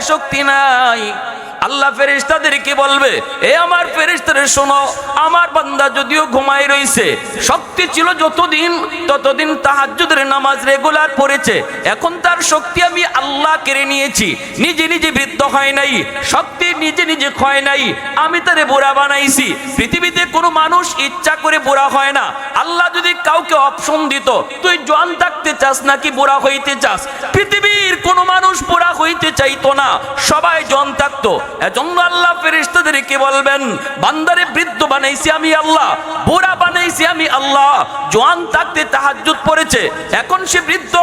শক্তি নাই। আল্লাহ ফেরেশতাদেরকে বলবে? এ আমার ফেরেশতারে শোনো, আমার বান্দা যদিও ঘুমাই রইছে, শক্তি ছিল যতদিন, ততদিন তাহাজ্জুদের নামাজ রেগুলার পড়েছে, এখন তার শক্তি আমি আল্লাহ কেড়ে নিয়েছি, নিজে নিজে বৃদ্ধ হয় নাই, শক্তি নিজে নিজে ক্ষয় নাই, আমি তারে বুড়া বানাইছি, পৃথিবীতে কোনো মানুষ ইচ্ছা করে বুড়া হয় না, আল্লাহ যদি কাউকে অপশন দিত, তুই জোয়ান থাকতে চাস নাকি বুড়া হইতে চাস? পৃথিবীর কোনো মানুষ বুড়া হইতে চাইতো না, সবাই জন থাকতো এজন্য আল্লাহ ফেরেশতাদেরকে বলবেন, বান্দারে বৃদ্ধ বানাইছি আমি আল্লাহ, বুড়া বানাইছি আমি আল্লাহ, জোয়ান থাকতে তাহাজ্জুদ পড়েছে, এখন সে বৃদ্ধ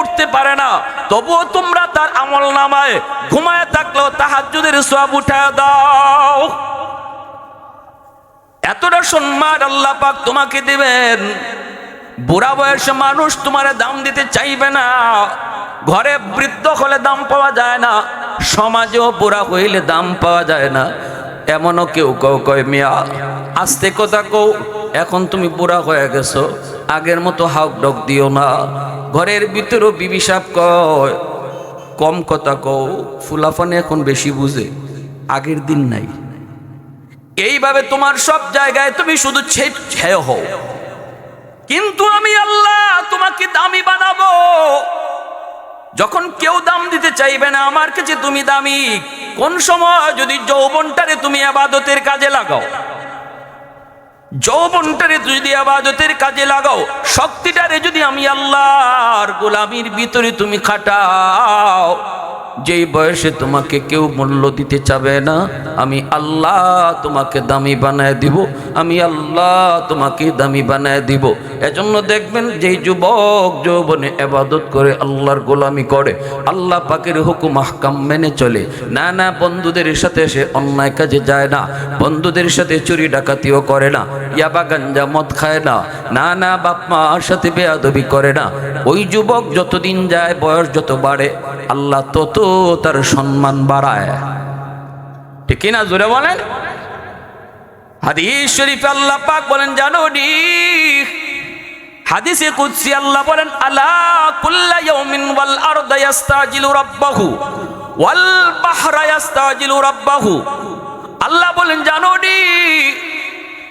উঠতে পারে না, তবুও তোমরা তার আমল নামায় ঘুমায় থাকলেও তাহাজ্জুদের সব উঠায় দাও। এতটা সম্মান আল্লাহ পাক তোমাকে দিবেন, বুড়া বয়সে মানুষ তোমার দাম দিতে চাইবে না, ঘরে বৃদ্ধ হলে দাম পাওয়া যায় না সমাজেও বুড়া হইলে দাম পাওয়া যায় না। এমনও কেউ কেউ কয়, মিয়া, আস্তে কথা কও, এখন তুমি বুড়া হয়ে গেছো, আগের মতো হাউক ডক দিও না। ঘরের ভিতরেও বিবি সাপ কয়, কম কথা কও, ফুলাফানে এখন বেশি বুঝে, আগের দিন নাই। এইভাবে তোমার সব জায়গায় তুমি শুধু হও। কিন্তু আমি আল্লাহ তোমাকে দামি বানাবো। যখন কেউ দাম দিতে চাইবে না, আমার কাছে তুমি দামি। কোন সময় যদি যৌবনটারে তুমি আবাদতের কাজে লাগাও, যৌবনটারে যদি আবাদতের কাজে লাগাও, শক্তিটারে যদি আমি আল্লাহর গোলামির ভিতরে তুমি খাটাও যেই বয়সে তোমাকে কেউ মূল্য দিতে চাবে না, আমি আল্লাহ তোমাকে দামি বানায় দিব, আমি আল্লাহ তোমাকে দামি বানায় দিব। এজন্য দেখবেন যেই যুবক যৌবনে এবাদত করে আল্লাহর গোলামি করে, আল্লাহ পাকের হুকুম আহকাম মেনে চলে। না না, বন্ধুদের সাথে সে অন্যায় কাজে যায় না, বন্ধুদের সাথে চুরি ডাকাতিও করে না, ইয়াবা গাঞ্জা মদ খায় না না না, বাপ মার সাথে বেয়াদবি করে না। ওই যুবক যতদিন যায়, বয়স যত বাড়ে, আল্লাহ তত তার সম্মান বাড়ায়। ঠিক না জোরে বলেন? হাদিস শরীফে আল্লাহ পাক বলেন, জানো নি, হাদিসে কুদসি আল্লাহ বলেন, আলা কুল্লা ইয়াউমিন ওয়াল আরদা ইয়াস্তাজিলু রাব্বাহু, ওয়াল বাহরা ইয়াস্তাজিলু রাব্বাহু। আল্লাহ বলেন, জানো নি,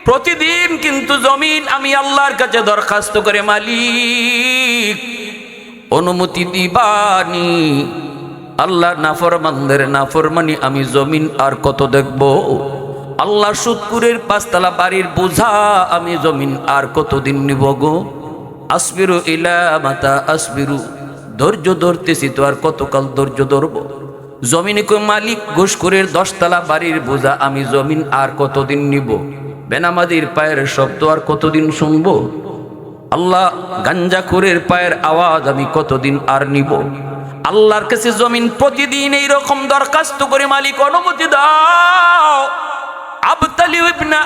প্রতিদিন কিন্তু জমিন আমি আল্লাহর কাছে দরখাস্ত করে মালিক। অনুমতি দিবানি আল্লাহ নাফরমানদের নাফরমানি আমি জমিন আর কত দেখব? আল্লাহ সুৎকুরের পাঁচতলা বাড়ির বোঝা আমি জমিন আর কতদিন নিব গো? আসবিরু ইলা মাতা আসবিরু, ধৈর্য ধরতেছি তো আর কতকাল ধৈর্য ধরব? জমিনে কো মালিক ঘুষখুরের দশতলা বাড়ির বোঝা আমি জমিন আর কতদিন নিব? বেনামাদির পায়ের শব্দ আর কতদিন শুনব? আল্লাহ গাঞ্জাখুরের পায়ের আওয়াজ আমি কতদিন আর নিব? আল্লাহর কাছে জমিন প্রতিদিন এই রকম দরখাস্ত করে মালিক, অনুমতি দাও।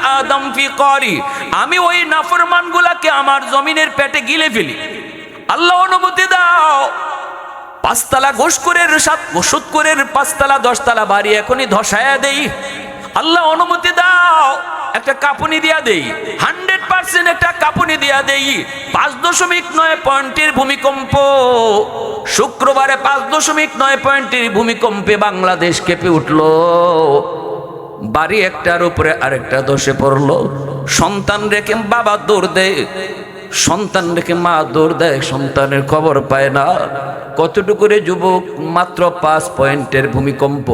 আদম ফি করি আমি ওই নাফরমান গুলাকে আমার জমিনের পেটে গিলে ফেলি। আল্লাহ অনুমতি দাও। পাঁচতলা ঘুষকুরের সাত সুৎকুরের পাঁচতলা, দশতলা বাড়ি এখনই ধসায়া দেই। আল্লাহ অনুমতি দাও। একটা কাপুনি দিয়া দেই। হান্ড্রেড পার্সেন্ট একটা কাপুনি দিয়া দেই। পাঁচ দশমিক নয় পয়েন্টের ভূমিকম্প। শুক্রবারে পাঁচ দশমিক নয় পয়েন্টের ভূমিকম্পে বাংলাদেশ কেঁপে উঠল। বাড়ি একটার উপরে আরেকটা দশে পড়ল। সন্তান রেখে বাবা দৌড় দেয়। সন্তান রেখে মা দৌড় দেয়, সন্তানের খবর পায় না। কতটুকুরে যুবক মাত্র পাঁচ পয়েন্টের ভূমিকম্প।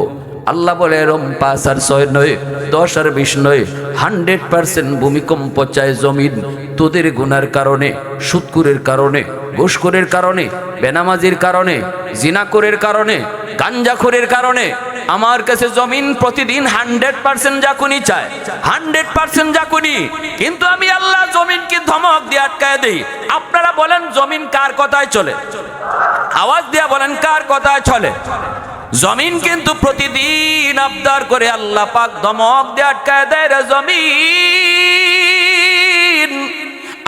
আল্লাহ বলে এরম পাঁচ আর ছয় নয়, দশ আর বিশ নয় হান্ড্রেড পার্সেন্ট ভূমিকম্প চায় জমিন। তোদের গুনার কারণে, সুৎকুরের কারণে, ঘুষখোরের কারণে, বেনামাজির কারণে জিনাকুরের কারণে, গাঞ্জাখোরের কারণে, আমার কাছে জমিন প্রতিদিন হান্ড্রেড পার্সেন্ট জাকুনি চায়। হান্ড্রেড পার্সেন্ট জাকুনি কিন্তু আমি আল্লাহ জমিনকে ধমক দিয়ে আটকায় দিই। আপনারা বলেন, জমিন কার কথায় চলে? আওয়াজ দিয়া বলেন, কার কথায় চলে? জমিন কিন্তু প্রতিদিন আবদার করে আল্লাহ পাক ধমক দিয়ে আটকায় দেয় রে জমিন।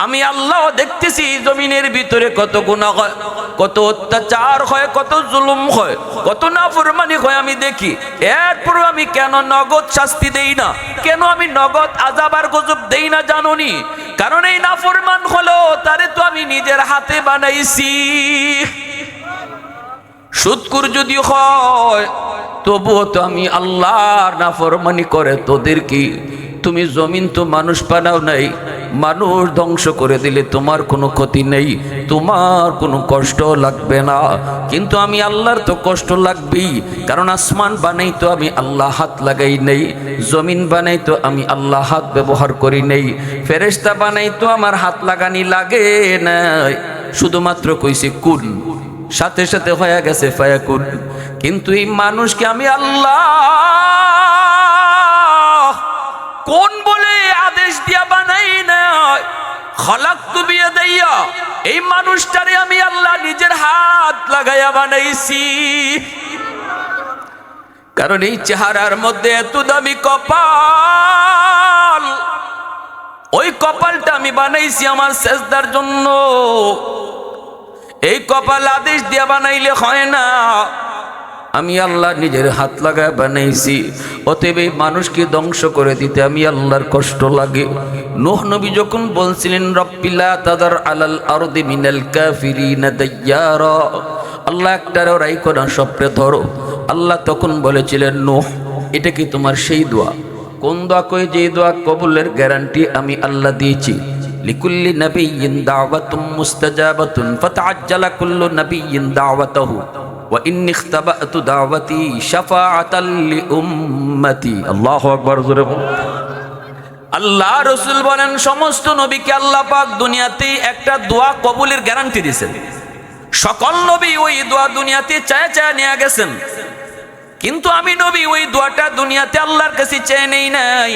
আমি আল্লাহ দেখতেছি জমিনের ভিতরে কত গুণা হয়, কত অত্যাচার হয়, কত জুলুম হয়, কত নাফরমানি হয় আমি দেখি। এরপর আমি কেন নগদ শাস্তি দেই না? কেন আমি নগদ আজাবার গজব দেই না জানুনি? কারণ এই নাফরমান হলো, তারে তো আমি নিজের হাতে বানাইছি। সুৎকুর যদি হয়, তবুও তো আমি আল্লাহর নাফরমানি করে তোদের কি তুমি জমিন তো মানুষ বানাও নাই, মানুষ ধ্বংস করে দিলে তোমার কোনো ক্ষতি নেই, তোমার কোনো কষ্ট লাগবে না। কিন্তু আমি আল্লাহর তো কষ্ট লাগবেই, কারণ আসমান বানাই তো আমি আল্লাহ হাত লাগাই নেই, জমিন বানাই তো আমি আল্লাহ হাত ব্যবহার করি নেই ফেরেস্তা বানাই তো আমার হাত লাগানি লাগে নাই। শুধুমাত্র কইছে কুন সাথে সাথে হয়ে গেছে ফায়াকুন কিন্তু এই মানুষকে আমি আল্লাহ কোন বলে আদেশ দিয়া বানাই না এই মানুষটারে আমি আল্লাহ নিজের হাত লাগাইয়া বানাইছি। কারণ এই চেহারার মধ্যে এত দামি কপাল। ওই কপালটা আমি বানাইছি আমার শেষদার জন্য। এই কপাল আদেশ দিয়া বানাইলে হয় না। আমি আল্লাহ নিজের হাত লাগায় বানাইছি, অতএব এই মানুষকে ধ্বংস করে দিতে আমি আল্লাহর কষ্ট লাগে। নোহ নবী যখন বলছিলেন রব্বিলা তাদার আলাল আরদি মিনাল কাফিরিনা দাইয়ারা আল্লাহ একটারও রাইকো না সপ্রে ধরো। আল্লাহ তখন বলেছিলেন, নোহ, এটা কি তোমার সেই দোয়া? কোন দোয়া কই যে দোয়া কবুলের গ্যারান্টি আমি আল্লাহ দিয়েছি। লিকুল্লি নবিয়্যিন দাওয়াতুম মুস্তাজাবাতুন ফাতাআজ্জালা কুল্লু নবিয়্যিন দাওয়াতাহু ওয়া ইন্নী ইখতাবাতু দাওয়াতি শাফাআতাল লিউম্মতি। আল্লাহু আকবার আল্লাহ রসুল বলেন, সমস্ত নবীকে আল্লাহ পাক দুনিয়াতে একটা দোয়া কবুলের গ্যারান্টি দিয়েছেন। সকল নবী ওই দোয়া দুনিয়াতে চায় চায় নিয়ে গেছেন। কিন্তু আমি নবী ওই দোয়াটা দুনিয়াতে আল্লাহর কাছে চেয়ে নেই নাই।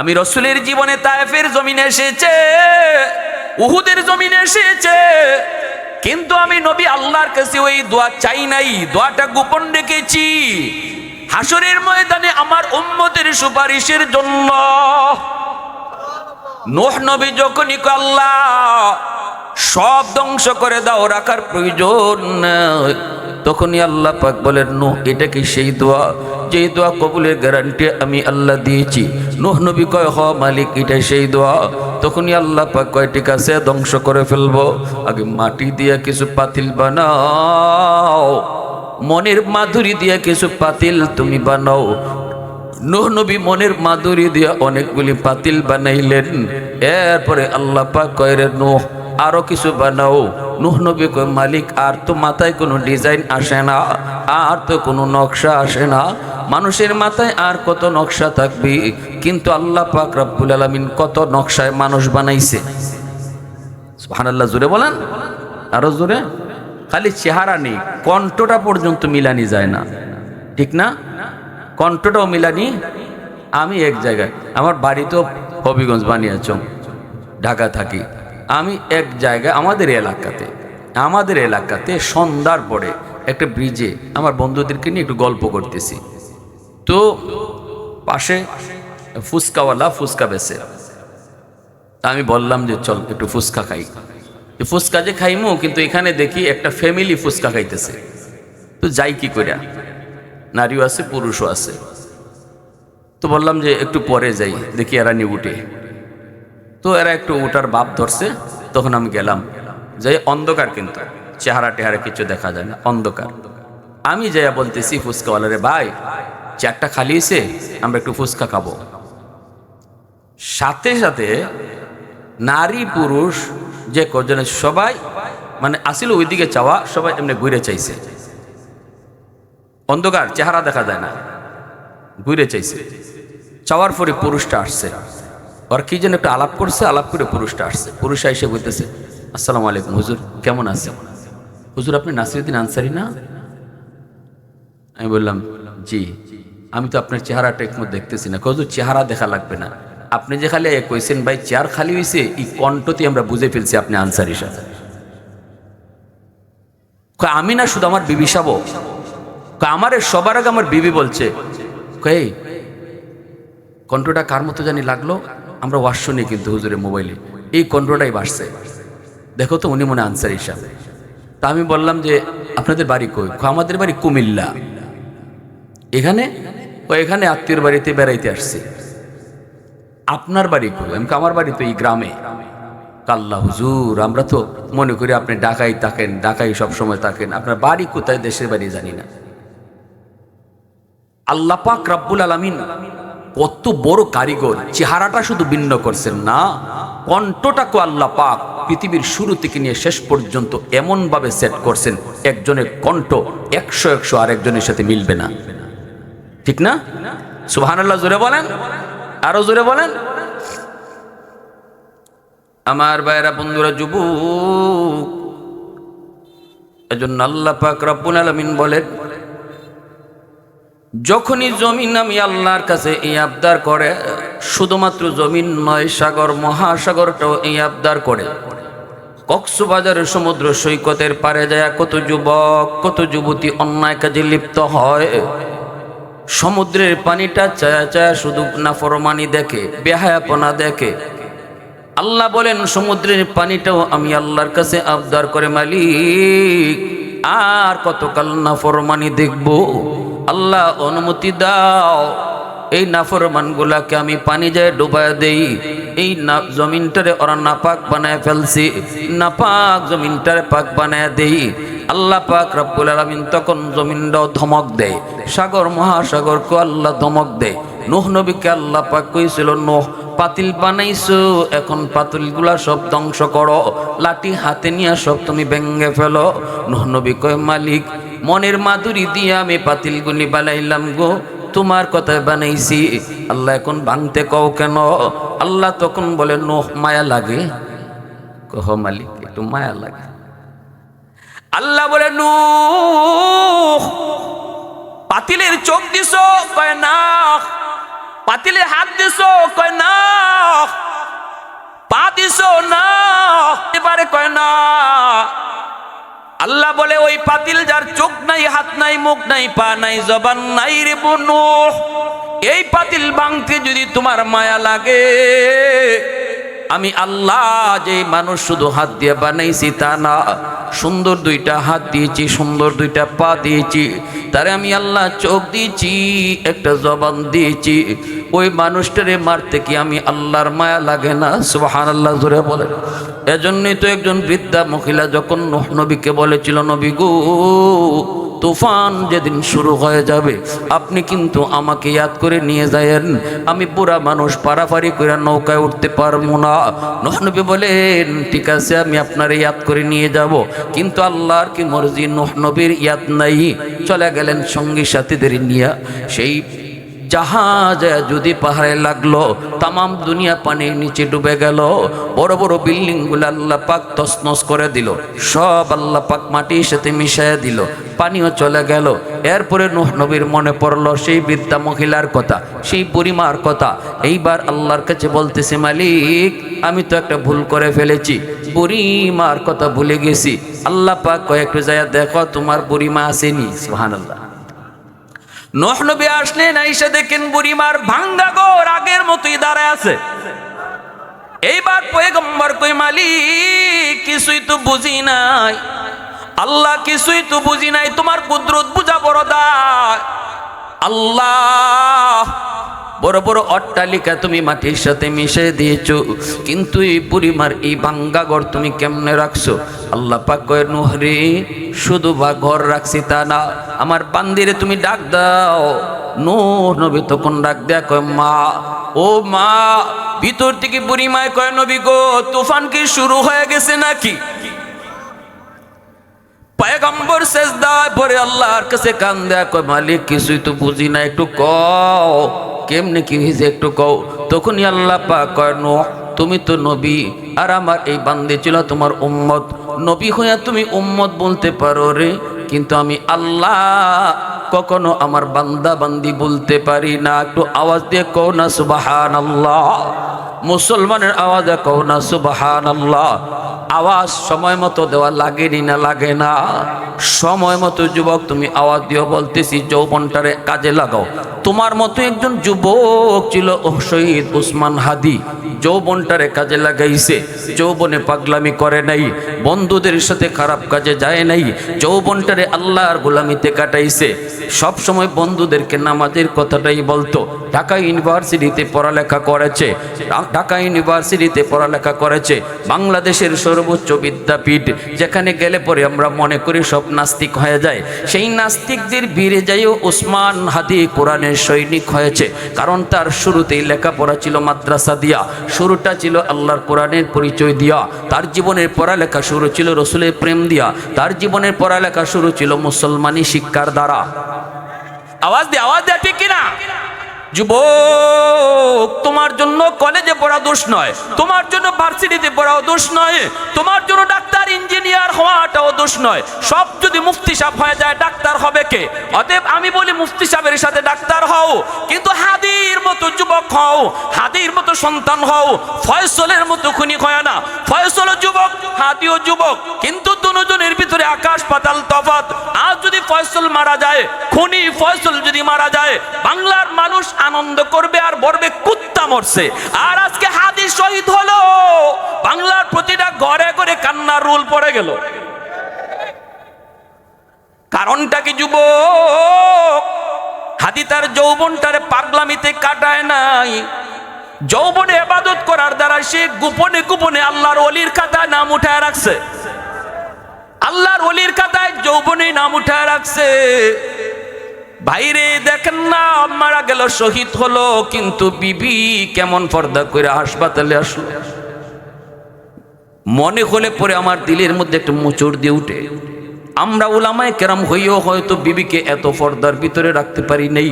আমি রসুলের জীবনে তায়েফের জমিনে এসেছে, উহুদের জমিনে এসেছে, কিন্তু আমি নবী আল্লাহর কাছে ওই দোয়া চাই নাই, দোয়াটা গোপন রেখেছি। হাসরের ময়দানে আমার উম্মতের সুপারিশের জন্য। নোহ নবী যখনই আল্লাহ সব ধ্বংস করে দাও, রাখার প্রয়োজন নাই। তখনই আল্লাহ পাক বলেন নো এটা কি সেই দোয়া? যে দোয়া কবুলের গ্যারান্টি আমি আল্লাহ দিয়েছি। নোহ নবী কয়, হ মালিক এটা সেই দোয়া। তখনই আল্লাহ পাক কয়, ঠিক আছে, ধ্বংস করে ফেলব। আগে মাটি দিয়ে কিছু পাতিল বানাও। মনের মাধুরী দিয়ে কিছু পাতিল তুমি বানাও। নোহ নবী মনের মাধুরী দিয়ে অনেকগুলি পাতিল বানাইলেন। এরপরে আল্লাহ পাক কয়, রে নোহ, আরও কিছু বানাও। নুহ নবী কয়, মালিক, আর তো মাথায় কোনো ডিজাইন আসে না, আর তো কোনো নকশা আসে না। মানুষের মাথায় আর কত নকশা থাকবে? কিন্তু আল্লাহ পাক রব্বুল আলামিন কত নকশায় মানুষ বানাইছে। সুবহানাল্লাহ, জোরে বলেন। আরও জোরে। খালি চেহারা নেই, কণ্ঠটা পর্যন্ত মিলানি যায় না। ঠিক না? কণ্ঠটাও মিলানি, আমি এক জায়গায়। আমার বাড়ি তো হবিগঞ্জ বানিয়াচং ঢাকা থাকি। আমি এক জায়গায়, আমাদের এলাকাতে আমাদের এলাকাতে সন্ধ্যার পরে একটা ব্রিজে আমার বন্ধুদেরকে নিয়ে একটু গল্প করতেছি। তো পাশে ফুচকাওয়ালা ফুচকা তা আমি বললাম যে, চল একটু ফুচকা খাই। ফুচকা যে খাইমু, কিন্তু এখানে দেখি একটা ফ্যামিলি ফুচকা খাইতেছে। তো যাই কি করিয়া নারীও আছে, পুরুষও আছে। তো বললাম যে একটু পরে যাই, দেখি এরা নিয়ে উঠে। তো এরা একটু উঠার বাপ ধরছে, তখন আমি গেলাম। যাই অন্ধকার কিন্তু, চেহারা টেহারা কিছু দেখা যায় না, অন্ধকার। আমি যাইয়া বলতেছি ফুচকাওয়ালারে ভাই চারটা খালি আমরা একটু ফুচকা খাব। সাথে সাথে নারী, পুরুষ, যে কজনে সবাই মানে আসিল ওইদিকে চাওয়া, সবাই এমনি ঘুরে চাইছে। অন্ধকার চেহারা দেখা যায় না। ঘুরে চাইছে। চাওয়ার পরে পুরুষটা আসছে। ওর কি যেন একটু আলাপ করছে, আলাপ করে পুরুষটা আসছে। পুরুষটা এসে বলতেছে, আসসালামু আলাইকুম, হুজুর, কেমন আছে হুজুর, আপনি নাসিরুদ্দিন আনসারি না? আমি বললাম, জি, আমি তো আপনার চেহারাটা একটু দেখতেছি না। হুজুর, চেহারা দেখা লাগবে না। আপনি যে খালি কইছেন ভাই, চেয়ার খালি হয়েছে এই কণ্ঠতে আমরা বুঝে ফেলছি আপনি আনসারি সাথে আমি না শুধু আমার বিবি সাবো আমার সবার আগে আমার বিবি বলছে। কই কণ্ঠটা কার মতো জানি লাগল? আমরা ওয়াশ শুনি কিন্তু হুজুরের মোবাইলে। এই কণ্ঠটাই বাসছে দেখো তো উনি মনে আনসার হিসাবে। তা আমি বললাম যে, আপনাদের বাড়ি কই? আমাদের বাড়ি কুমিল্লা। এখানে? ও এখানে আত্মীয়র বাড়িতে বেড়াইতে আসছি। আপনার বাড়ি কই? আমি আমার বাড়ি তো এই গ্রামে। কাল্লা হুজুর, আমরা তো মনে করি আপনি ঢাকাই থাকেন ঢাকাই সব সময় থাকেন। আপনার বাড়ি কোথায়? দেশের বাড়ি জানি না। আল্লাহ পাক রাব্বুল আলামিন কত বড় কারিগর, চেহারাটা শুধু ভিন্ন করছেন না, কণ্ঠটাকে আল্লাহ পাক পৃথিবীর শুরু থেকে নিয়ে শেষ পর্যন্ত এমনভাবে সেট করছেন, একজনের কণ্ঠ একশো একশো আর একজনের সাথে মিলবে না। ঠিক না? সুহান আল্লাহ জোরে বলেন। আরও জোরে বলেন। আমার ভাইয়েরা, বন্ধুরা, যুবক, এজন্য আল্লাহ পাক রব্বুল আলামিন বলেন যখনই জমিন আমি আল্লাহর কাছে এই আবদার করে, শুধুমাত্র জমিন নয়, সাগর, মহাসাগরটাও এই আবদার করে। কক্সবাজারের সমুদ্র সৈকতের পারে যায় কত যুবক, কত যুবতী অন্যায় কাজে লিপ্ত হয়। সমুদ্রের পানিটা চায়া চায়া শুধু নাফরমানি দেখে, বেহায়াপনা দেখে। আল্লাহ বলেন, সমুদ্রের পানিটাও আমি আল্লাহর কাছে আবদার করে মালিক, আর কতকাল নাফরমানি দেখব? আল্লাহ অনুমতি দাও। এই নাফরমান গুলাকে আমি পানি যায় ডুবায় দেই। এই না জমিনটারে ওরা নাপাক বানায় ফেলছি। নাপাক জমিনটারে পাক বানায় দেই। আল্লাহ পাক রব্বুল আলামিন তখন জমিনটাও ধমক দেয়। সাগর মহাসাগরকে আল্লাহ ধমক দেয়। নোহ নবীকে আল্লাহ পাক কইছিল, নোহ, পাতিল বানাইছো, এখন পাতিলগুলা সব ধ্বংস করো। লাঠি হাতে নিয়ে সব তুমি ভেঙ্গে ফেলো। নোহ নবী কয়, মালিক মনের মাধুরী দিয়ে আমি পাতিল পাতিলগুলি বানাইলাম গো। তোমার কথায় বানাইছি। আল্লাহ এখন ভাঙতে কও কেন? আল্লাহ তখন বলে, নোহ, মায়া লাগে? কহ, মালিক, একটু মায়া লাগে। আল্লাহ বলে, নূহ পাতিলের চোখ দিছ? কয় না পাতিলে হাত দিছ? কয় না পা দিছ? না এবারে কয় না আল্লাহ বলে, ওই পাতিল যার চোখ নাই, হাত নাই, মুখ নাই, পা নাই, জবান নাই রে বনু। এই পাতিল ভাঙতে যদি তোমার মায়া লাগে আমি আল্লাহ যে মানুষ শুধু হাত দিয়ে বানাইছি তা না, সুন্দর দুইটা হাত দিয়েছি, সুন্দর দুইটা পা দিয়েছি, তারে আমি আল্লাহ চোখ দিয়েছি, একটা জবান দিয়েছি। ওই মানুষটারে মারতে কি আমি আল্লাহর মায়া লাগে না? সুবাহান আল্লাহ জোরে বলেন। এজন্যই তো একজন বৃদ্ধা মহিলা যখন নবীকে বলেছিল, নবী গো তুফান যেদিন শুরু হয়ে যাবে, আপনি কিন্তু আমাকে ইয়াদ করে নিয়ে যায়েন। আমি পুরা মানুষ, পারাপারি করে নৌকায় উঠতে পারব না। নহনবি বলেন, ঠিক আছে, আমি আপনার ইয়াদ করে নিয়ে যাব। কিন্তু আল্লাহর কি মর্জি নহনবীর ইয়াদ নাই। চলে গেলেন সঙ্গী সাথীদের নিয়ে। সেই জাহাজ যদি পাহাড়ে লাগল, তামাম দুনিয়া পানির নিচে ডুবে গেল। বড় বড় বিল্ডিংগুলো আল্লাহ পাক তসনস করে দিল। সব আল্লাহ পাক মাটির সাথে মিশাইয়া দিল। পানিও চলে গেল। এরপরে নুহ নবীর মনে পড়ল সেই বৃদ্ধা মহিলার কথা, সেই পরিমার কথা। এইবার আল্লাহর কাছে বলতেছে, মালিক, আমি তো একটা ভুল করে ফেলেছি। বুড়িমার কথা ভুলে গেছি। আল্লাহ পাক কয়েকটু যায় দেখো, তোমার বুড়িমা আসেনি। সুবহানাল্লাহ। নোহ নবী আসলেন আইসা দেখেন বুড়িমার ভাঙ্গা গোর আগের মতোই দাঁড়ায় আছে। এইবার পয়গম্বর কই, মালিক, কিছুই তো বুঝি নাই। আল্লাহ কিছুই তো বুঝি নাই, তোমার কুদরত বুঝা বড় দা আল্লাহ বড় বড় অট্টালিকা তুমি মাটির সাথে মিশে দিয়েছ। কিন্তু এই বুড়িমার এই ভাঙ্গা ঘর তুমি কেমনে রাখছো? আল্লাহ পাক কয় নুহরে, শুধু বা ঘর রাখছি তা না, আমার বান্দিরে তুমি ডাক দাও। নূহ নবী তখন ডাক দেয়া কয়, মা, ও মা, ভিতর থেকে বুড়িমায় কয়, নবী গো, তুফান কি শুরু হয়ে গেছে নাকি? পয়গম্বর দেওয়ার পরে আল্লাহর কাছে কান দেয়া কয়, মালিক, কিছুই তো বুঝি না, একটু কও। কেমনে কি হয়েছে একটু কও। তখনই আল্লাহ পা কয় নো তুমি তো নবী, আর আমার এই বান্দে ছিল তোমার উম্মত। নবী হইয়া তুমি উম্মত বলতে পারো রে। কিন্তু আমি আল্লাহ কখনো আমার বান্দা বান্দি বলতে পারি না। একটু আওয়াজ দিয়ে কও না সুবাহান আল্লাহ মুসলমানের আওয়াজে কও না সুবাহান আল্লাহ আওয়াজ সময় মতো দেওয়া লাগেনি না লাগে না। সময় মতো যুবক তুমি আওয়াজ দিও বলতেছি, যৌবনটারে কাজে লাগাও। তোমার মতো একজন যুবক ছিল শহীদ উসমান হাদি। যৌবনটারে কাজে লাগাইছে। যৌবনে পাগলামি করে নাই। বন্ধুদের সাথে খারাপ কাজে যায় নাই। যৌবনটারে আল্লাহর গোলামিতে কাটাইছে। সব সময় বন্ধুদেরকে নামাজের কথাটাই বলতো। ঢাকা ইউনিভার্সিটিতে পড়ালেখা করেছে। ঢাকা ইউনিভার্সিটিতে পড়ালেখা করেছে। বাংলাদেশের সর্বোচ্চ বিদ্যাপীঠ, যেখানে গেলে পরে আমরা মনে করি সব নাস্তিক হয়ে যায়। সেই নাস্তিকদের ভিড়ে যাইও ওসমান হাদি কোরআনের সৈনিক হয়েছে। কারণ তার শুরুতেই লেখাপড়া ছিল মাদ্রাসা দিয়া। শুরুটা ছিল আল্লাহর কোরআনের পরিচয় দিয়া। তার জীবনের পড়ালেখা শুরু ছিল রসুলের প্রেম দিয়া। তার জীবনের পড়ালেখা শুরু ছিল মুসলমানি শিক্ষার দ্বারা। আওয়াজ দে আওয়াজ দে, ঠিক কিনা? যুবক, তোমার জন্য কলেজে পড়া দোষ নয়। তোমার জন্য ভার্সিটিতে পড়াও দোষ নয়। তোমার জন্য ডাক্তার ইঞ্জিনিয়ার হওয়াটাও দোষ নয়। সব যদি মুফতি সাহেব হয়ে যায়, ডাক্তার হবে কে? অতএব আমি বলি মুফতি সাহেবের সাথে ডাক্তার হও, কিন্তু হাদির মতো যুবক হও, হাদির মতো সন্তান হও, ফয়সলের মতো খুনি হয় না। ফয়সল যুবক, হাদিও যুবক, কিন্তু দুজনের ভিতরে আকাশ পাতাল তফাত আজ যদি ফয়সল মারা যায়, খুনি ফয়সল যদি মারা যায়, বাংলার মানুষ আনন্দ করবে আর বলবে কুত্তা মরছে। আর আজকে হাদি শহীদ হলো। বাংলার প্রতিটা ঘরে ঘরে কান্নার রুল পড়ে গেল। কারণটা কি যুবক? হাদি তার যৌবনটারে পাগলামিতে কাটায় নাই। যৌবনে এবাদত করার দ্বারা সে গোপনে গোপনে আল্লাহর অলির খাতায় নাম উঠায় রাখছে। আল্লাহর অলির খাতায় যৌবনে নাম উঠায় রাখছে। ভাইরে, দেখেন না, মারা গেল, শহীদ হলো, কিন্তু বিবি কেমন পর্দা করে হাসপাতালে আসলো। মনে হলে পরে আমার দিলের মধ্যে একটা মোচড় দিয়ে উঠে। আমরা ওলামায় কেরাম হইও হয়তো বিবিকে এত পর্দার ভিতরে রাখতে পারি নেই।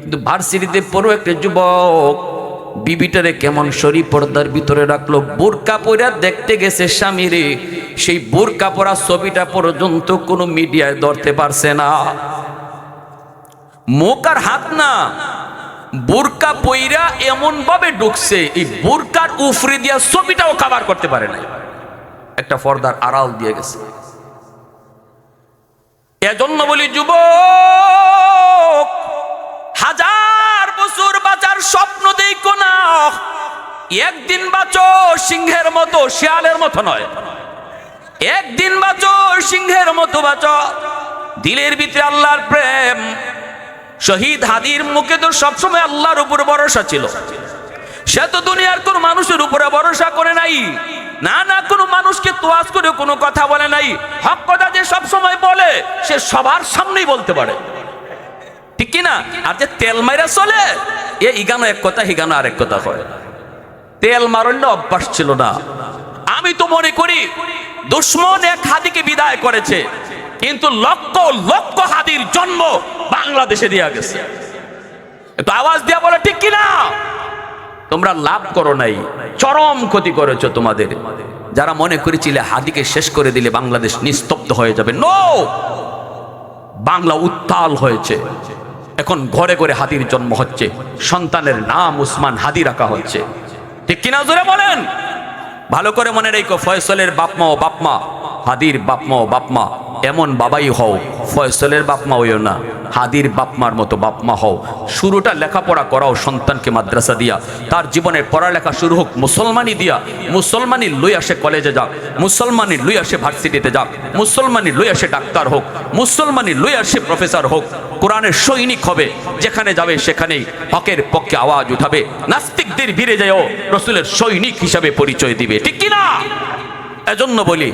কিন্তু ভার্সিটিতে পড়ো একটা যুবক, বিবিটারে কেমন সরি পর্দার ভিতরে রাখল। বোরকা পরা দেখতে গেছে স্বামীরে। সেই বোরকা পরা ছবিটা পর্যন্ত কোনো মিডিয়ায় ধরতে পারছে না। মুখ আর হাত না। বোরকা পইরা এমন ভাবে ঢুকছে, এই বোরকার উফরে দিয়া ছবিটাও কাভার করতে পারে না একটা পর্দার আড়াল দিয়ে গেছে। এজন্য বলি, যুবক, হাজার বছর বাঁচার স্বপ্ন দেখো না। একদিন বাঁচো, সিংহের মতো, শিয়ালের মতো নয়। একদিন বাঁচো সিংহের মতো বাঁচো দিলের ভিতরে আল্লাহর প্রেম। শহীদ হাদির মুখে তো সবসময় আল্লাহর উপর ভরসা ছিল। সে তো দুনিয়ার কোন মানুষের উপরে ভরসা করে নাই। না না, কোনো মানুষকে তোয়াজ করে কোনো কথা বলে নাই। হক কথা যে সব সময় বলে, সে সবার সামনেই বলতে পারে। ঠিক কি না আর যে তেল মাইরা চলে, এ ইগানো এক কথা, হিগানো আরেক কথা হয় তেল মারণ্য অভ্যাস ছিল না। আমি তো মনে করি দুশ্মন এক হাদিকে বিদায় করেছে, কিন্তু লক্ষ লক্ষ হাদির জন্ম বাংলাদেশে দেয়া গেছে। একটু আওয়াজ দিয়া বলে, ঠিক কিনা? তোমরা লাভ করো নাই, চরম ক্ষতি করেছ তোমাদের। যারা মনে করেছিলে হাদিকে শেষ করে দিলে বাংলাদেশ নিস্তব্ধ হয়ে যাবে, নো! বাংলা উত্তাল হয়েছে। এখন ঘরে ঘরে হাদির জন্ম হচ্ছে, সন্তানের নাম উসমান হাদি রাখা হচ্ছে। ঠিক কিনা জোরে বলেন? ভালো করে মনে রেখো, ফয়সলের বাপমা ও বাপমা, হাদির বাপমা ও বাপমা, এমন বাবাই হও, ফয়সলের বাপমা হইও না, হাদির বাপমার মতো বাপমা হও। শুরুটা লেখাপড়া করাও সন্তানকে মাদ্রাসা দিয়া, তার জীবনের পড়ালেখা শুরু হোক, মুসলমানি দিয়া, মুসলমানি লই আসে কলেজে যাক, মুসলমানি লই আসে ভার্সিটিতে যাক, মুসলমানি লই আসে ডাক্তার হোক, মুসলমানি লই আসে প্রফেসর হোক কোরআনের সৈনিক হবে, যেখানে যাবে সেখানেই হকের পক্ষে আওয়াজ উঠাবে। নাস্তিকদের ভিড়ে যায়ও রসুলের সৈনিক হিসাবে পরিচয় দিবে। ঠিক কিনা? এজন্য বলি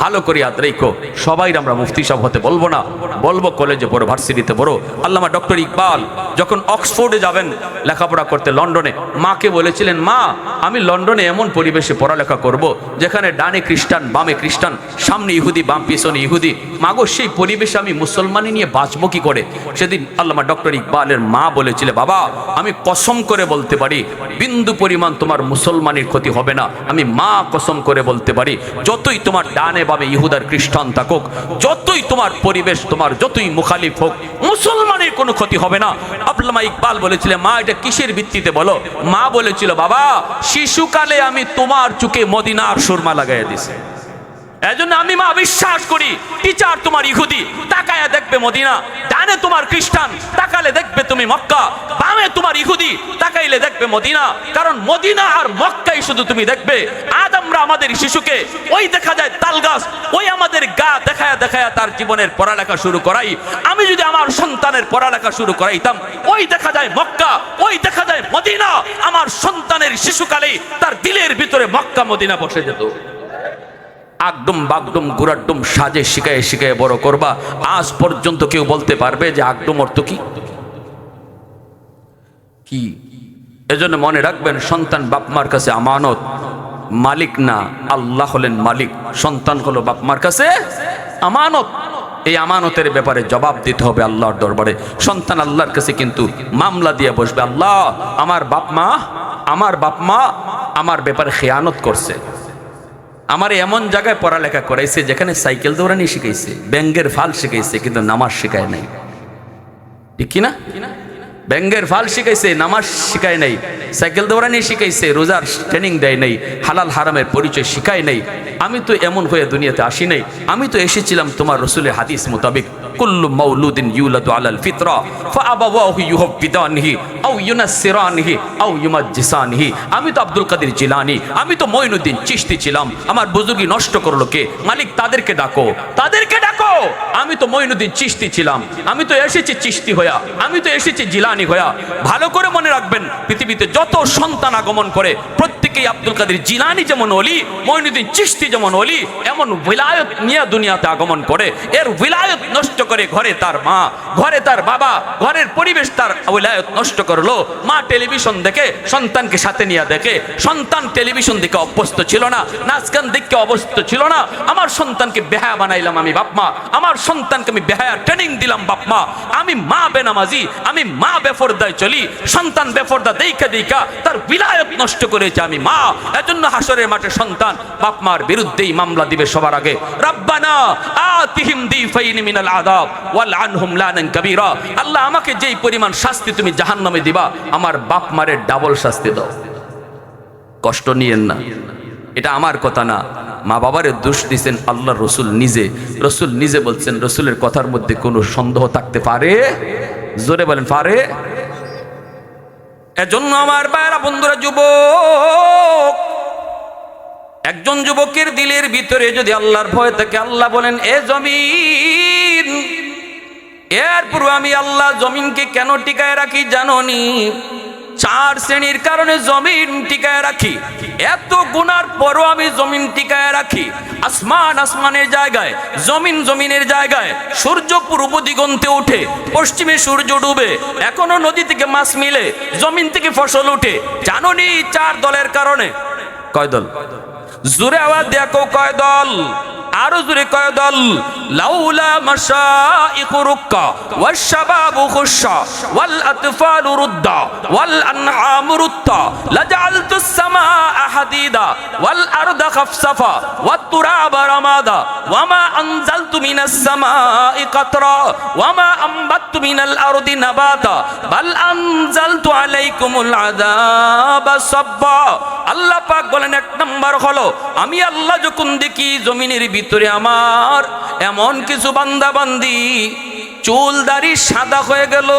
ভালো করে হাত রেখো। সবাই আমরা মুফতি সাহেব হতে বলব না। বলব কলেজে পড়ো, ভার্সিটিতে পড়ো। আল্লামা ডক্টর ইকবাল যখন অক্সফোর্ডে যাবেন লেখাপড়া করতে লন্ডনে, মাকে বলেছিলেন, মা, আমি লন্ডনে এমন পরিবেশে পড়ালেখা করব যেখানে ডানে খ্রিস্টান, বামে খ্রিস্টান, সামনে ইহুদি, বাম পিছনে ইহুদি। মাগো, সেই পরিবেশে আমি মুসলমানি নিয়ে বাঁচবো কি করে? সেদিন আল্লামা ডক্টর ইকবালের মা বলেছিলেন, বাবা, আমি কসম করে বলতে পারি, বিন্দু পরিমাণ তোমার মুসলমানের ক্ষতি হবে না। আমি মা কসম করে বলতে পারি, যতই তোমার ডানে বামে ইহুদার খ্রিস্টান থাকুক, যতই তোমার পরিবেশ, তোমার যতই মুখালিফ হোক, মুসলমানের কোনো ক্ষতি হবে না। আবলামা ইকবাল বলেছিলেন, মা, এটা কিসের ভিত্তিতে বলো? মা বলেছিল, বাবা, শিশুকালে আমি তোমার চুকে মদিনার সুরমা লাগাইয়া দিছি। এজন্য আমি মা, বিশ্বাস করি, টিচার তোমার ইহুদি, তাকায়া দেখবে মদিনা ডান ডানে তোমার খ্রিস্টান, তাকালে দেখবে তুমি মক্কা। বামে তোমার ইহুদি, তাকাইলে দেখবে মদিনা। কারণ মদিনা আর মক্কাই শুধু তুমি দেখবে। আজ আমরা আমাদের শিশুকে, ওই দেখা যায় তাল গাছ, ওই আমাদের গা দেখায়া দেখায়া তার জীবনের পড়ালেখা শুরু করাই। আমি যদি আমার সন্তানের পড়ালেখা শুরু করাইতাম, ওই দেখা যায় মক্কা, ওই দেখা যায় মদিনা। আমার সন্তানের শিশুকালেই তার দিলের ভিতরে মক্কা মদিনা বসে যেত। আগডুম বাগডুম গুড়াডুম সাজে শিখায় শিখায় বড় করবা। আজ পর্যন্ত কেউ বলতে পারবে যে আগডুম অর্থ কি? কি? এজন্য মনে রাখবেন, সন্তান বাপমার কাছে আমানত। মালিক না, আল্লাহ হলেন মালিক। সন্তান হলো বাপমার কাছে আমানত। এই আমানতের ব্যাপারে জবাব দিতে হবে আল্লাহর দরবারে। সন্তান আল্লাহর কাছে কিন্তু মামলা দিয়ে বসবে, আল্লাহ, আমার বাপ মা, আমার বাপ মা আমার ব্যাপারে খেয়ানত করছে। আমার এমন জায়গায় পড়ালেখা করাইছে যেখানে সাইকেল দৌড়ানি শিখাইছে, ব্যাঙ্গের ফাল শিখাইছে, কিন্তু নামাজ শিখায় নাই। ঠিক কি না ব্যাঙ্গের ফাল শিখাইছে, নামাজ শিখায় নাই, সাইকেল দৌড়ানি শিখাইছে, রোজার ট্রেনিং দেয় নাই, হালাল হারামের পরিচয় শিখায় নাই। আমি তো এমন হয়ে দুনিয়াতে আসি নাই। আমি তো এসেছিলাম তোমার রসুলের হাদিস মোতাবেক। কুল্লু মাউলুদিন ইউলাদু আলাল ফিতরা, ফাআবাওয়াহু ইউহাব্বিদানিহি, আও ইউনাসসিরানিহি, আও ইউমাজ্জিসানিহি। আমি তো আব্দুল কাদের জিলানি, আমি তো মঈনুদ্দিন চিশতি ছিলাম। আমার বুজুর্গি নষ্ট করল কে? মালিক তাদেরকে ডাকো। তাদেরকে ডাকো! আমি তো মঈনুদ্দিন চিশতি ছিলাম। আমি তো এসেছি চিশতি হইয়া। আমি তো এসেছি জিলানি হইয়া। ভালো করে মনে রাখবেন, পৃথিবীতে যত সন্তান আগমন করে, প্রত্যেকেই আব্দুল কাদের জিলানি যেমন অলি, মঈনুদ্দিন চিশতি যেমন অলি, এমন বিলায়ত নিয়ে দুনিয়াতে আগমন করে। এর বিলায়ত নষ্ট করে ঘরে তার মা, ঘরে তার বাবা, ঘরের পরিবেশ তার বিলায়ত নষ্ট করল। মা টেলিভিশন দেখে, সন্তানকে সাথে নিয়ে দেখে, সন্তান টেলিভিশন দেখে অভ্যস্ত ছিল না নাচ গান দেখে অভ্যস্ত ছিল না। আমার সন্তানকে বেহায়া বানাইলাম আমি বাপমা আমার সন্তানকে আমি বেহায়া ট্রেনিং দিলাম বাপমা আমি মা বেনামাজি, আমি মা বেফরদায় চলি, সন্তান বেফরদা দেইকা দেইকা তার বিলায়ত নষ্ট করেছে আমি মা। এজন্য হাসরের মাঠে সন্তান বাপমার বিরুদ্ধেই মামলা দিবে সবার আগে। রাব্বানা আতিহিম দিফাইন মিনাল ওয়াল আনহুম লানান কাবীরা। আল্লাহ আমাকে যেই পরিমাণ শাস্তি তুমি জাহান্নামে দিবা, আমার বাপ ডাবল শাস্তি দাও। কষ্ট নিয়েন না। এটা আমার কথা না। মা বাবারে দোষ দিছেন আল্লাহ রসুল নিজে। রসুল নিজে বলছেন, রসুলের কথার মধ্যে কোনো সন্দেহ থাকতে পারে? জোরে বলেন, পারে? এজন্য আমার বাইরা বন্ধুরা, যুবক একজন যুবকের দিলের ভিতরে যদি আল্লাহর ভয় থাকে, আল্লাহ বলেন, এ জমিন এরপর আমি আল্লাহ জমিনকে কেন টিকায় রাখি জাননি? চার শ্রেণির কারণে জমিন টিকায় রাখি। এত গুনার পরও আমি জমিন টিকায় রাখি। আসমান আসমানের জায়গায়, জমিন জমিনের জায়গায় সূর্য পূর্ব দিগন্তে ওঠে পশ্চিমে সূর্য ডুবে, এখনও নদী থেকে মাছ মিলে, জমিন থেকে ফসল উঠে। জাননি চার দলের কারণে? কয় দল? জোরে আওয়াজ দেখো কয় দল? আরও জুড়ে কয় দল, লাউলা মাশাইখু রুক্কা ওয়াস শাবাবু খুশা ওয়াল আতফালু রুদ্দা ওয়াল আনআমু রুত্তা, লাজালতু সামাআ হাদিদা ওয়াল আরদা খাফসাফা ওয়াত তুরাবা রামাদা, ওয়ামা আনজালতু মিনাস সামাই কাতরা, ওয়ামা আমবাতু মিনাল আরদি নাবাতা, বাল আনজালতু আলাইকুমুল আযাবা সাব্বা। আল্লাহ পাক বলেন, এক নাম্বার হলো আমি আল্লাহ যখন দেখি জমিনের ভিতরে আমার এমন কিছু বান্দা বান্দি চুল দাড়ি সাদা হয়ে গেল,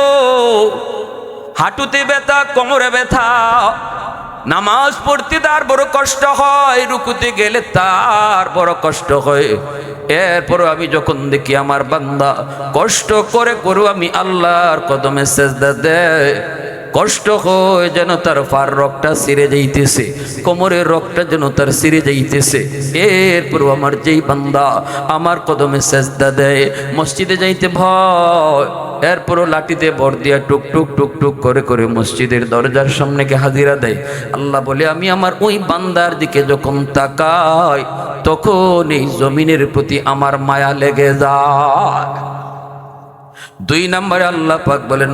হাঁটুতে ব্যথা, কোমরে ব্যথা, নামাজ পড়তে তার বড় কষ্ট হয়, রুকুতে গেলে তার বড় কষ্ট হয়। এরপর আমি যখন দেখি আমার বান্দা কষ্ট করে করু আমি আল্লাহর কদমে সেজদা দেয়। কষ্ট হয় যেন তার ফার রকটা সিরে যাইতেছে। কোমরের রকটা যেন তার সিরে যাইতেছে। এরপর আমার যেই বান্দা আমার কদমে সেজদা দেয়। মসজিদে যাইতে ভয়। এরপরও লাঠিতে বর দিয়া টুক টুক টুক টুক করে করে মসজিদের দরজার সামনে কে হাজিরা দেয়। আল্লাহ বলে, আমি আমার ওই বান্দার দিকে যখন তাকাই, তখন এই জমিনের প্রতি আমার মায়া লেগে যায়। দুই নম্বরে আল্লাহ পাক বলেন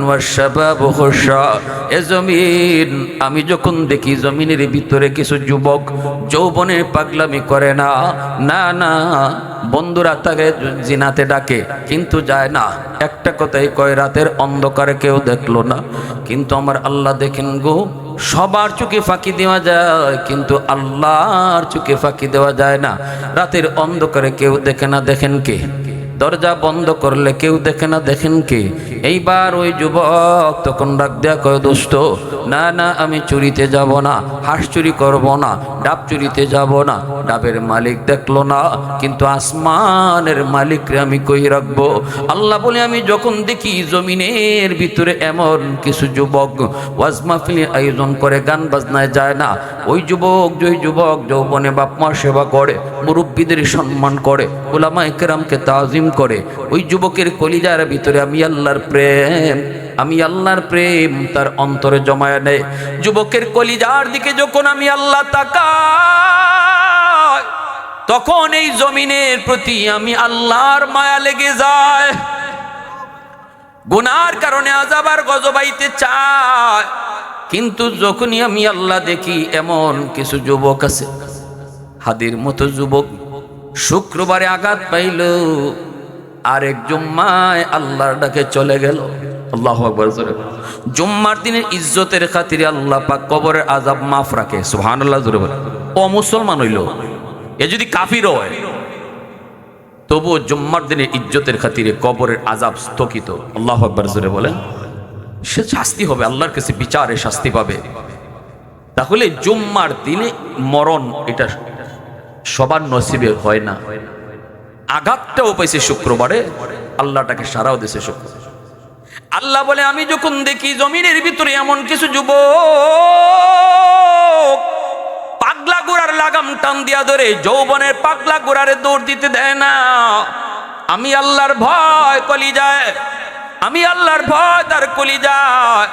এ জমিন আমি যখন দেখি জমিনের ভিতরে কিছু যুবক যৌবনে পাগলামি করে না না না বন্ধুরা তাকে জিনাতে ডাকে কিন্তু যায় না। একটা কথাই কয়, রাতের অন্ধকারে কেউ দেখল না কিন্তু আমার আল্লাহ দেখেন গো, সবার চোখে ফাঁকি দেওয়া যায়, কিন্তু আল্লাহর চোখে ফাঁকি দেওয়া যায় না। রাতের অন্ধকারে কেউ দেখে না, দেখেন কে? দরজা বন্ধ করলে কেউ দেখে না, দেখেন কে? এইবার ওই যুবক তখন ডাক দেয়া কয় দোস্ত না না, আমি চুরিতে যাব না, হাঁস চুরি করব না, ডাব চুরিতে যাব না, ডাবের মালিক দেখল না, কিন্তু আসমানের মালিকরে আমি কই রাখব? আল্লাহ বলে, আমি যখন দেখি জমিনের ভিতরে এমন কিছু যুবক, ওয়াজ আয়োজন করে, গান বাজনায় যায় না, ওই যুবক যে যুবক যৌবনে বাপ মা সেবা করে, মুরব্বীদের সম্মান করে ওলামা একরামকে তাজিম করে, ওই যুবকের কলিজার ভিতরে আমি আল্লাহর প্রেম, আমি আল্লাহর প্রেম তার অন্তরে জমায় নেয়। যুবকের কলিজার দিকে যখন আমি আল্লাহ তাকাই, তখন এই জমিনের প্রতি আমি আল্লাহর মায়া লেগে যায়। গুনার কারণে আজাবার গজবাইতে চায়। কিন্তু যখনই আমি আল্লাহ দেখি, এমন কিছু যুবক আছে। হাদির মতো যুবক, শুক্রবারে আঘাত পাইল। আরেক জুম্মায় আল্লাহর ডাকে চলে গেল। আল্লাহ আকবর জুম্মার দিনের ইজ্জতের খাতিরে আল্লাহ পাক কবরের আজাব মাফ রাখে সুহান আল্লাহ জোরে বলে ও মুসলমান হইল, এ যদি কাফির হয়, তবুও জুম্মার দিনের ইজ্জতের খাতিরে কবরের আজাব স্থগিত। আল্লাহ আকবর, জোরে বলেন। সে শাস্তি হবে, আল্লাহর কাছে বিচারে শাস্তি পাবে। তাহলে জুম্মার দিনে মরণ এটা সবার নসিবে হয় না। আঘাতটাও পাইছে শুক্রবারে, আল্লাহটাকে সারাও দিছে শুক্র। আল্লাহ বলে, আমি যখন দেখি জমিনের ভিতরে এমন কিছু যুব পাগলা গোড়ার লাগাম টান দিয়া ধরে যৌবনের পাগলা গোড়ারে দৌড় দিতে দেয় না, আমি আল্লাহর ভয় কলি যায় আমি আল্লাহর ভয় তার কলি যায়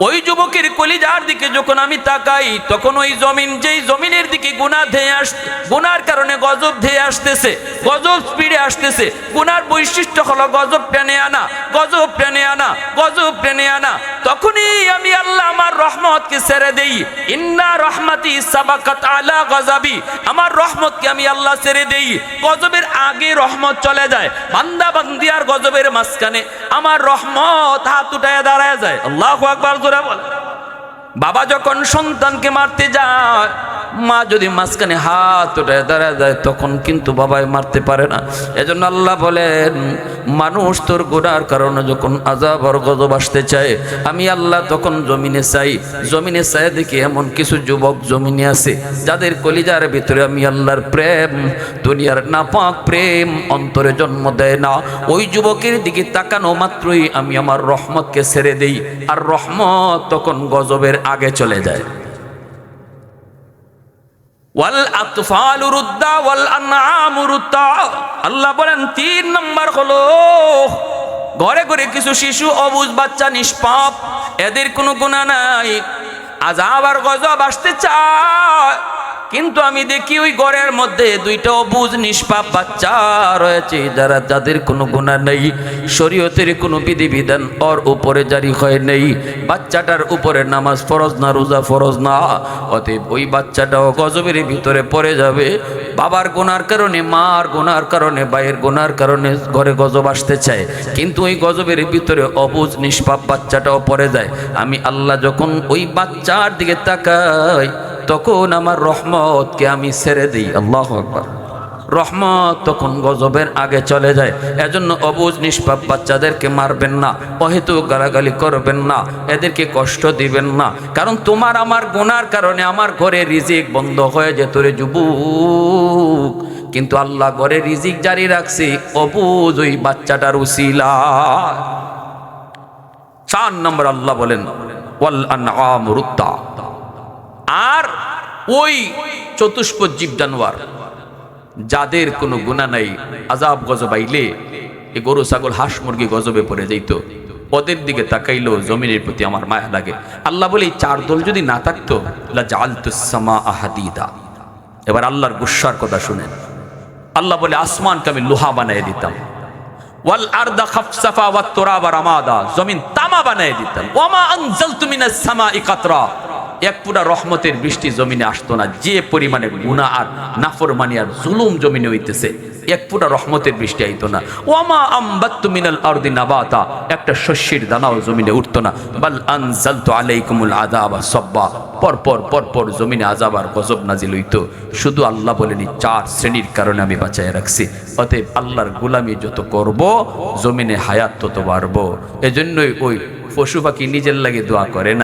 ওই যুবকের কলিজার দিকে যখন আমি তাকাই, তখন ওই জমিন যেই জমিনের দিকে গুণা ধেয়ে আস গুনার কারণে গজব ধেয়ে আসতেছে, গজব স্পিডে আসতেছে। গুনার বৈশিষ্ট্য হলো গজব টেনে আনা, গজব টেনে আনা, গজব টেনে আনা। তখনই আমি আল্লাহ আমার রহমতকে ছেড়ে দেই। ইন্না রহমাতি সাবাকাত আলা গজাবি। আমার রহমতকে আমি আল্লাহ ছেড়ে দেই। গজবের আগে রহমত চলে যায়। বান্দা বান্দি আর গজবের মাঝখানে আমার রহমত হাত উঠায় দাঁড়ায় যায়। আল্লাহ আকবার জোরে বল বাবা যখন সন্তানকে মারতে যায় মা যদি মাঝখানে হাত উঠে দাঁড়ায় যায়, তখন কিন্তু বাবাই মারতে পারে না। এজন্য আল্লাহ বলেন, মানুষ তোর গোড়ার কারণে যখন আজাব গজব আসতে চায়, আমি আল্লাহ তখন জমিনে চাই। জমিনে চাই দেখি এমন কিছু যুবক জমিনে আছে, যাদের কলিজার ভিতরে আমি আল্লাহর প্রেম, দুনিয়ার নাপাক প্রেম অন্তরে জন্ম দেয় না। ওই যুবকের দিকে তাকানো মাত্রই আমি আমার রহমতকে ছেড়ে দেই, আর রহমত তখন গজবের আগে চলে যায় ওয়াল আতফালু রুদ্দা ওয়াল আনআমু রুদ্দা আল্লাহ বলেন, তিন নম্বর হলো, ঘরে ঘরে কিছু শিশু, অবুজ বাচ্চা, নিষ্পাপ, এদের কোনো গুণা নাই। আজ আবার গজব আসতে চায়। কিন্তু আমি দেখি ওই ঘরের মধ্যে দুইটা অবুজ, নিষ্পাপ বাচ্চা রয়েছে। যারা যাদের কোনো গুণা নেই, শরীয়তের কোনো বিধিবিধান ওর উপরে জারি হয় নেই। বাচ্চাটার উপরে নামাজ ফরজ না, রোজা ফরজ না। অতএব ওই বাচ্চাটাও গজবের ভিতরে পড়ে যাবে। বাবার গোনার কারণে, মার গোনার কারণে, ভাইয়ের গোনার কারণে ঘরে গজব আসতে চায়। কিন্তু ওই গজবের ভিতরে অবুজ, নিষ্পাপ বাচ্চাটাও পড়ে যায়। আমি আল্লাহ যখন ওই বাচ্চার দিকে তাকাই তখন আমার রহমতকে আমি ছেড়ে দিই। আল্লাহ আকবার। রহমত তখন গজবের আগে চলে যায়। এজন্য অবুজ নিষ্পাপ বাচ্চাদেরকে মারবেন না অহেতু গালাগালি করবেন না, এদেরকে কষ্ট দিবেন না। কারণ তোমার আমার গুনার কারণে আমার ঘরে রিজিক বন্ধ হয়ে যেত রে যুবক, কিন্তু আল্লাহ ঘরে রিজিক জারি রাখছি। অবুজ ওই বাচ্চাটার উসিলা। চার নম্বর আল্লাহ বলেন রুদ্দা আর ওই চতুষ্প জীব জানোয়ার, যাদের কোনো গুণা নাই আজাব গজব আইলে এ গরু, ছাগল, হাঁস, মুরগি গজবে পড়ে যাইত। ওদের দিকে তাকাইলো, জমিনের প্রতি আমার মায়া লাগে। আল্লাহ বলে, এই চার দল যদি না থাকতো আহাদিদা এবার আল্লাহর গুসার কথা শুনেন। আল্লাহ বলে, আসমানকে আমি লোহা বানিয়ে দিতাম। ওয়াল জমিন তামা বানিয়ে দিতাম। ওমা আনজালতু মিনাস সামাই কাতরা। এক পুরা রহমতের বৃষ্টি জমিনে আসতো না। যে পরিমাণে গুনাহ আর নাফরমানি আর জুলুম জমিনে হইতেছে, এক ফুটা রহমতের বৃষ্টি আইতো না। ওয়ামা আম্বাত্তু মিনাল আরদি নাবাতা, একটা শস্যের দানাও জমিনে উঠতো না। বাল আনজালতু আলাইকুমুল আযাবা সাব্বা পর পর পর পর জমিনে আযাব আর গজব নাজিল হইতো। শুধু আল্লাহ বলেনি, চার শ্রেণির কারণে আমি বাঁচায় রাখছি। অতএব আল্লাহর গোলামি যত করব, জমিনে হায়াত তত বাড়বো। এজন্যই ওই পশু পাখি নিজের লাগে দোয়া করে না।